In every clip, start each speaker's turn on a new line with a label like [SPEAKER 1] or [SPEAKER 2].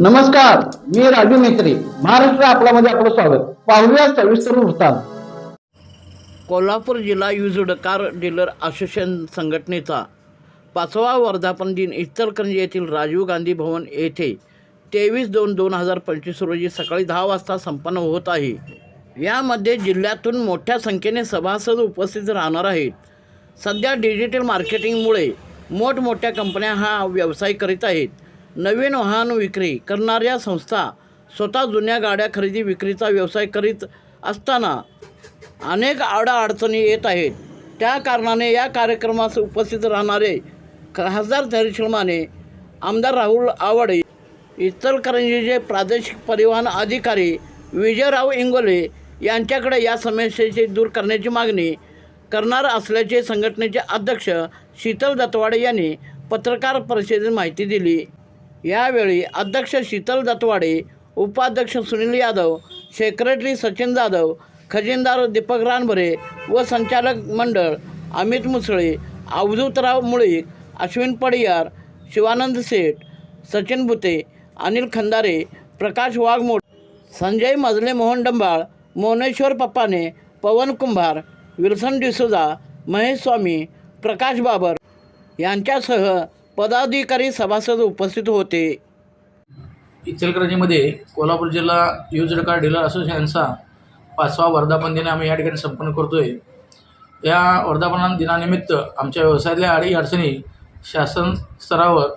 [SPEAKER 1] नमस्कार मी राजू मेत्री महाराष्ट्र आपल्यामध्ये आपलं स्वागत. पाहूया सविस्तर वृत्तांत. कोल्हापूर जिल्हा यूज्ड कार डीलर असोसिएशन संघटनेचा पाचवा वर्धापन दिन इचलकरंजी येथील राजीव गांधी भवन येथे तेवीस दोन दोन हजार पंचवीस रोजी सकाळी दहा वाजता संपन्न होत आहे. यामध्ये जिल्ह्यातून मोठ्या संख्येने सभासद उपस्थित राहणार आहेत. सध्या डिजिटल मार्केटिंगमुळे मोठमोठ्या कंपन्या हा व्यवसाय करीत आहेत. नवीन वाहन विक्री करणाऱ्या संस्था स्वतः जुन्या गाड्या खरेदी विक्रीचा व्यवसाय करीत असताना अनेक अडचणी येत आहेत. त्या कारणाने या कार्यक्रमास उपस्थित राहणारे खासदार धैर्यशील आमदार राहुल आवडे इचलकरंजीचे प्रादेशिक परिवहन अधिकारी विजयराव इंगोले यांच्याकडे या समस्येचे दूर करण्याची मागणी करणार असल्याचे संघटनेचे अध्यक्ष शीतल दत्तवाडे यांनी पत्रकार परिषदेत माहिती दिली. यावेळी अध्यक्ष शीतल दत्तवाडे उपाध्यक्ष सुनील यादव सेक्रेटरी सचिन जाधव खजिनदार दीपक रानभरे व संचालक मंडळ अमित मुसळे अवधूतराव मुळीक अश्विन पडियार शिवानंद सेठ सचिन बुते अनिल खंदारे प्रकाश वाघमोड संजय मजले मोहन डंबाळ मोनेश्वर पप्पाने पवन कुंभार विल्सन डिसोजा महेश स्वामी प्रकाश बाबर यांच्यासह पदाधिकारी सभासद उपस्थित होते.
[SPEAKER 2] इचलकरंजीमध्ये कोल्हापूर जिल्हा युजड कार डीलर असोसिएशनचा पाचवा वर्धापन दिन आम्ही या ठिकाणी संपन्न करतो आहे या वर्धापन दिनानिमित्त आमच्या व्यवसायातल्या आडी अडचणी शासन स्तरावर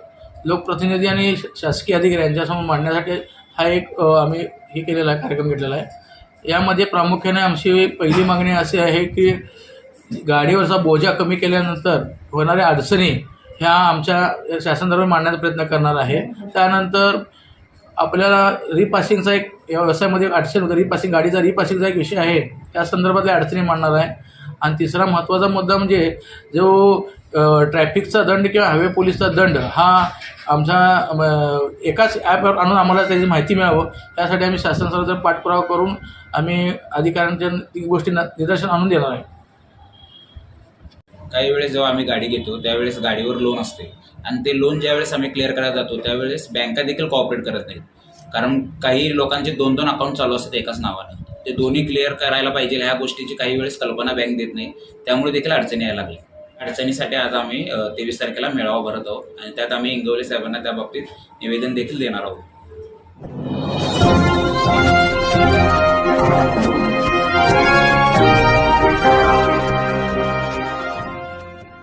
[SPEAKER 2] लोकप्रतिनिधी आणि शासकीय अधिकारी यांच्यासमोर मांडण्यासाठी हा एक आम्ही हे केलेला आहे कार्यक्रम घेतलेला आहे. यामध्ये प्रामुख्याने आमची पहिली मागणी अशी आहे की गाडीवरचा बोजा कमी केल्यानंतर होणाऱ्या अडचणी ह्या आमच्या शासनाद्वारे मांडण्याचा प्रयत्न करणार आहे. त्यानंतर आपल्याला रिपासिंगचा एक या व्यवसायामध्ये एक अडचण होतं. रिपासिंग गाडीचा रिपासिंगचा एक विषय आहे. त्या संदर्भातल्या अडचणी मांडणार आहे. आणि तिसरा महत्त्वाचा मुद्दा म्हणजे जो ट्रॅफिकचा दंड किंवा हायवे पोलीसचा दंड हा आमच्या एकाच ॲपवर आणून आम्हाला त्याची माहिती मिळावं. त्यासाठी आम्ही शासनाचा पाठपुरावा करून आम्ही अधिकाऱ्यांच्या गोष्टी न- निदर्शन आणून देणार आहे.
[SPEAKER 3] काही वेळेस जेव्हा आम्ही गाडी घेतो त्यावेळेस गाडीवर लोन असते. आणि ते लोन ज्यावेळेस आम्ही क्लिअर करायला जातो त्यावेळेस बँका देखील कॉपरेट करत नाहीत. कारण काही लोकांचे दोन दोन अकाउंट चालू असतात एकाच नावाने. ते दोन्ही क्लिअर करायला पाहिजे ह्या गोष्टीची काही वेळेस कल्पना बँक देत नाही. त्यामुळे देखील अडचणी यायला लागल्या. अडचणीसाठी आज आम्ही तेवीस तारखेला मेळावा भरत आहोत. आणि त्यात आम्ही इंगवले साहेबांना त्या बाबतीत निवेदन देखील देणार आहोत.